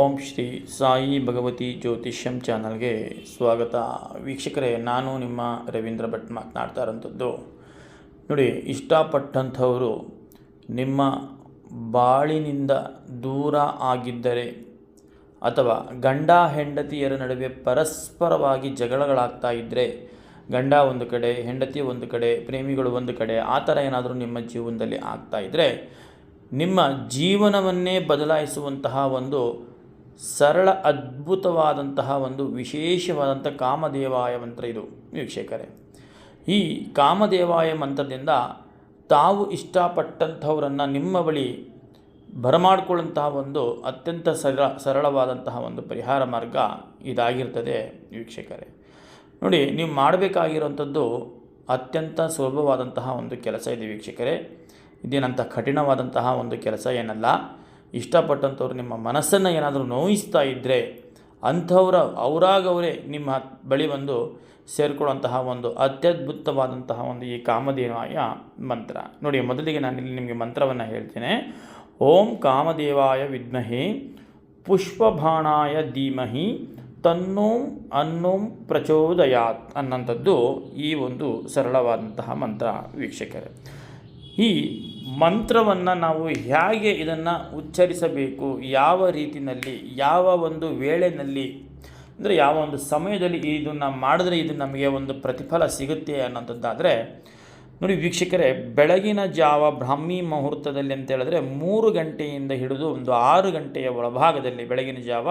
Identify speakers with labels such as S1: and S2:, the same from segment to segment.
S1: ಓಂ ಶ್ರೀ ಸಾಯಿ ಭಗವತಿ ಜ್ಯೋತಿಷ್ಯಂ ಚಾನಲ್ಗೆ ಸ್ವಾಗತ. ವೀಕ್ಷಕರೇ, ನಾನು ನಿಮ್ಮ ರವೀಂದ್ರ ಭಟ್ ಮಾತನಾಡ್ತಾ ಇರೋಂಥದ್ದು. ನೋಡಿ, ಇಷ್ಟಪಟ್ಟಂಥವರು ನಿಮ್ಮ ಬಾಳಿನಿಂದ ದೂರ ಆಗಿದ್ದರೆ ಅಥವಾ ಗಂಡ ಹೆಂಡತಿಯರ ನಡುವೆ ಪರಸ್ಪರವಾಗಿ ಜಗಳಗಳಾಗ್ತಾ ಇದ್ದರೆ ಗಂಡ ಒಂದು ಕಡೆ, ಹೆಂಡತಿ ಒಂದು ಕಡೆ, ಪ್ರೇಮಿಗಳು ಒಂದು ಕಡೆ, ಆ ಥರ ಏನಾದರೂ ನಿಮ್ಮ ಜೀವನದಲ್ಲಿ ಆಗ್ತಾ ಇದ್ದರೆ ನಿಮ್ಮ ಜೀವನವನ್ನೇ ಬದಲಾಯಿಸುವಂತಹ ಒಂದು ಸರಳ ಅದ್ಭುತವಾದಂತಹ ಒಂದು ವಿಶೇಷವಾದಂಥ ಕಾಮದೇವಾಯ ಮಂತ್ರ ಇದು, ವೀಕ್ಷಕರೇ. ಈ ಕಾಮದೇವಾಯ ಮಂತ್ರದಿಂದ ತಾವು ಇಷ್ಟಪಟ್ಟಂಥವರನ್ನು ನಿಮ್ಮ ಬಳಿ ಬರಮಾಡಿಕೊಳ್ಳಂತಹ ಒಂದು ಅತ್ಯಂತ ಸರಳ ಸರಳವಾದಂತಹ ಒಂದು ಪರಿಹಾರ ಮಾರ್ಗ ಇದಾಗಿರ್ತದೆ, ವೀಕ್ಷಕರೇ. ನೋಡಿ, ನೀವು ಮಾಡಬೇಕಾಗಿರುವಂಥದ್ದು ಅತ್ಯಂತ ಸುಲಭವಾದಂತಹ ಒಂದು ಕೆಲಸ ಇದೆ, ವೀಕ್ಷಕರೇ. ಇದೇನಂತ ಕಠಿಣವಾದಂತಹ ಒಂದು ಕೆಲಸ ಏನಲ್ಲ. ಇಷ್ಟಪಟ್ಟಂಥವ್ರು ನಿಮ್ಮ ಮನಸ್ಸನ್ನು ಏನಾದರೂ ನೋಯಿಸ್ತಾ ಇದ್ದರೆ ಅಂಥವ್ರ ಅವರಾಗವರೇ ನಿಮ್ಮ ಬಳಿ ಬಂದು ಸೇರಿಕೊಳ್ಳುವಂತಹ ಒಂದು ಅತ್ಯದ್ಭುತವಾದಂತಹ ಒಂದು ಈ ಕಾಮದೇವಾಯ ಮಂತ್ರ. ನೋಡಿ, ಮೊದಲಿಗೆ ನಾನು ಇಲ್ಲಿ ನಿಮಗೆ ಮಂತ್ರವನ್ನು ಹೇಳ್ತೇನೆ. ಓಂ ಕಾಮದೇವಾಯ ವಿದ್ಮಹಿ, ಪುಷ್ಪಭಾಣಾಯ ಧೀಮಹಿ, ತನ್ನೋಂ ಅನ್ನೋಂ ಪ್ರಚೋದಯಾತ್ ಅನ್ನಂಥದ್ದು ಈ ಒಂದು ಸರಳವಾದಂತಹ ಮಂತ್ರ ವೀಕ್ಷಕರೇ. ಈ ಮಂತ್ರವನ್ನು ನಾವು ಹೇಗೆ ಇದನ್ನು ಉಚ್ಚರಿಸಬೇಕು? ಯಾವ ರೀತಿಯಲ್ಲಿ ಯಾವ ಒಂದು ವೇಳೆಯಲ್ಲಿ ಅಂದರೆ ಯಾವ ಒಂದು ಸಮಯದಲ್ಲಿ ಇದನ್ನು ಮಾಡಿದ್ರೆ ಇದು ನಮಗೆ ಒಂದು ಪ್ರತಿಫಲ ಸಿಗುತ್ತೆ ಅನ್ನೋಂಥದ್ದಾದರೆ, ನೋಡಿ ವೀಕ್ಷಕರೇ, ಬೆಳಗಿನ ಜಾವ ಬ್ರಾಹ್ಮಿ ಮುಹೂರ್ತದಲ್ಲಿ ಅಂತ ಹೇಳಿದ್ರೆ ಮೂರು ಗಂಟೆಯಿಂದ ಹಿಡಿದು ಒಂದು ಆರು ಗಂಟೆಯ ಒಳಭಾಗದಲ್ಲಿ ಬೆಳಗಿನ ಜಾವ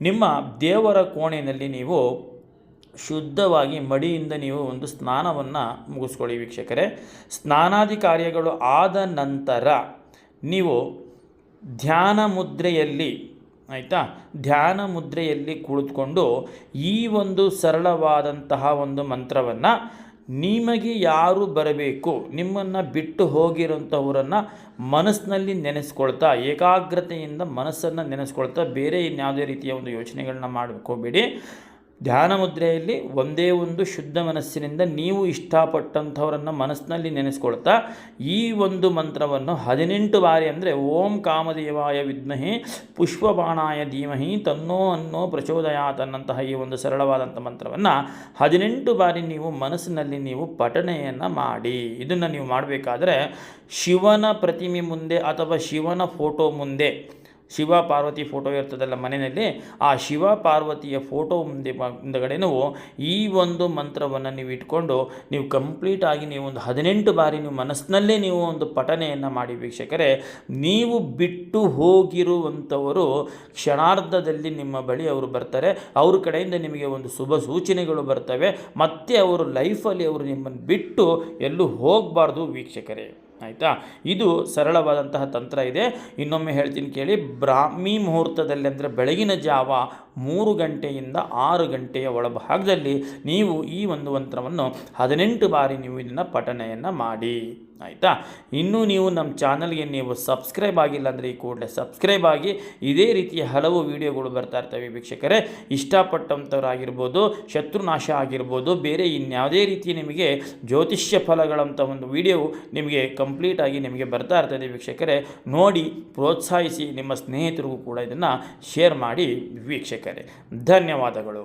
S1: ನಿಮ್ಮ ದೇವರ ಕೋಣೆಯಲ್ಲಿ ನೀವು ಶುದ್ಧವಾಗಿ ಮಡಿಯಿಂದ ನೀವು ಒಂದು ಸ್ನಾನವನ್ನು ಮುಗಿಸ್ಕೊಳ್ಳಿ ವೀಕ್ಷಕರೇ. ಸ್ನಾನಾದಿ ಕಾರ್ಯಗಳು ಆದ ನಂತರ ನೀವು ಧ್ಯಾನ ಮುದ್ರೆಯಲ್ಲಿ, ಆಯಿತಾ? ಧ್ಯಾನ ಮುದ್ರೆಯಲ್ಲಿ ಕುಳಿತುಕೊಂಡು ಈ ಒಂದು ಸರಳವಾದಂತಹ ಒಂದು ಮಂತ್ರವನ್ನು ನಿಮಗೆ ಯಾರು ಬರಬೇಕು, ನಿಮ್ಮನ್ನು ಬಿಟ್ಟು ಹೋಗಿರೋಂಥವರನ್ನು ಮನಸ್ಸಿನಲ್ಲಿ ನೆನೆಸ್ಕೊಳ್ತಾ, ಏಕಾಗ್ರತೆಯಿಂದ ಮನಸ್ಸನ್ನು ನೆನೆಸ್ಕೊಳ್ತಾ ಬೇರೆ ಇನ್ಯಾವುದೇ ರೀತಿಯ ಒಂದು ಯೋಚನೆಗಳನ್ನ ಮಾಡಕೋಬೇಡಿ. ಧ್ಯಾನ ಮುದ್ರೆಯಲ್ಲಿ ಒಂದೇ ಒಂದು ಶುದ್ಧ ಮನಸ್ಸಿನಿಂದ ನೀವು ಇಷ್ಟಪಟ್ಟಂಥವರನ್ನು ಮನಸ್ಸಿನಲ್ಲಿ ನೆನೆಸ್ಕೊಳ್ತಾ ಈ ಒಂದು ಮಂತ್ರವನ್ನು ಹದಿನೆಂಟು ಬಾರಿ ಅಂದರೆ ಓಂ ಕಾಮದೇವಾಯ ವಿದ್ಮಹೆ ಪುಷ್ಪಬಾಣಾಯ ಧೀಮಹಿ ತನ್ನೋ ಅನ್ನೋ ಪ್ರಚೋದಯಾತನ್ನಂತಹ ಈ ಒಂದು ಸರಳವಾದಂಥ ಮಂತ್ರವನ್ನು ಹದಿನೆಂಟು ಬಾರಿ ನೀವು ಮನಸ್ಸಿನಲ್ಲಿ ನೀವು ಪಠಣೆಯನ್ನು ಮಾಡಿ. ಇದನ್ನು ನೀವು ಮಾಡಬೇಕಾದ್ರೆ ಶಿವನ ಪ್ರತಿಮೆ ಮುಂದೆ ಅಥವಾ ಶಿವನ ಫೋಟೋ ಮುಂದೆ ಶಿವ ಪಾರ್ವತಿ ಫೋಟೋ ಇರ್ತದಲ್ಲ ಮನೆಯಲ್ಲಿ, ಆ ಶಿವ ಪಾರ್ವತಿಯ ಫೋಟೋ ಮುಂದೆ ಮುಂದಗಡೆ ನೀವು ಈ ಒಂದು ಮಂತ್ರವನ್ನು ನೀವು ಇಟ್ಕೊಂಡು ನೀವು ಕಂಪ್ಲೀಟಾಗಿ ನೀವು ಒಂದು ಹದಿನೆಂಟು ಬಾರಿ ನೀವು ಮನಸ್ಸಿನಲ್ಲೇ ನೀವು ಒಂದು ಪಠನೆಯನ್ನು ಮಾಡಿ ವೀಕ್ಷಕರೇ. ನೀವು ಬಿಟ್ಟು ಹೋಗಿರುವಂಥವರು ಕ್ಷಣಾರ್ಧದಲ್ಲಿ ನಿಮ್ಮ ಬಳಿ ಅವರು ಬರ್ತಾರೆ. ಅವ್ರ ಕಡೆಯಿಂದ ನಿಮಗೆ ಒಂದು ಶುಭ ಸೂಚನೆಗಳು ಬರ್ತವೆ. ಮತ್ತೆ ಅವರು ಲೈಫಲ್ಲಿ ಅವರು ನಿಮ್ಮನ್ನು ಬಿಟ್ಟು ಎಲ್ಲೂ ಹೋಗಬಾರ್ದು ವೀಕ್ಷಕರೇ. ಆಯಿತಾ? ಇದು ಸರಳವಾದಂತಹ ತಂತ್ರ ಇದೆ. ಇನ್ನೊಮ್ಮೆ ಹೇಳ್ತೀನಿ ಕೇಳಿ, ಬ್ರಾಹ್ಮಿ ಮುಹೂರ್ತದಲ್ಲಿ ಅಂದರೆ ಬೆಳಗಿನ ಜಾವ ಮೂರು ಗಂಟೆಯಿಂದ ಆರು ಗಂಟೆಯ ಒಳಭಾಗದಲ್ಲಿ ನೀವು ಈ ಒಂದು ಮಂತ್ರವನ್ನು ಹದಿನೆಂಟು ಬಾರಿ ನೀವು ಇದನ್ನು ಪಠನೆಯನ್ನು ಮಾಡಿ. ಆಯಿತಾ? ಇನ್ನೂ ನೀವು ನಮ್ಮ ಚಾನಲ್ಗೆ ನೀವು ಸಬ್ಸ್ಕ್ರೈಬ್ ಆಗಿಲ್ಲ ಅಂದರೆ ಈ ಕೂಡಲೇ ಸಬ್ಸ್ಕ್ರೈಬ್ ಆಗಿ. ಇದೇ ರೀತಿಯ ಹಲವು ವೀಡಿಯೋಗಳು ಬರ್ತಾ ಇರ್ತವೆ ವೀಕ್ಷಕರೇ. ಇಷ್ಟಪಟ್ಟಂಥವ್ರಾಗಿರ್ಬೋದು, ಶತ್ರುನಾಶ ಆಗಿರ್ಬೋದು, ಬೇರೆ ಇನ್ಯಾವುದೇ ರೀತಿ ನಿಮಗೆ ಜ್ಯೋತಿಷ್ಯ ಫಲಗಳಂಥ ಒಂದು ವಿಡಿಯೋ ನಿಮಗೆ ಕಂಪ್ಲೀಟಾಗಿ ನಿಮಗೆ ಬರ್ತಾ ಇರ್ತದೆ ವೀಕ್ಷಕರೇ. ನೋಡಿ, ಪ್ರೋತ್ಸಾಹಿಸಿ ನಿಮ್ಮ ಸ್ನೇಹಿತರಿಗೂ ಕೂಡ ಇದನ್ನು ಶೇರ್ ಮಾಡಿ ವೀಕ್ಷಕರೇ. ಧನ್ಯವಾದಗಳು.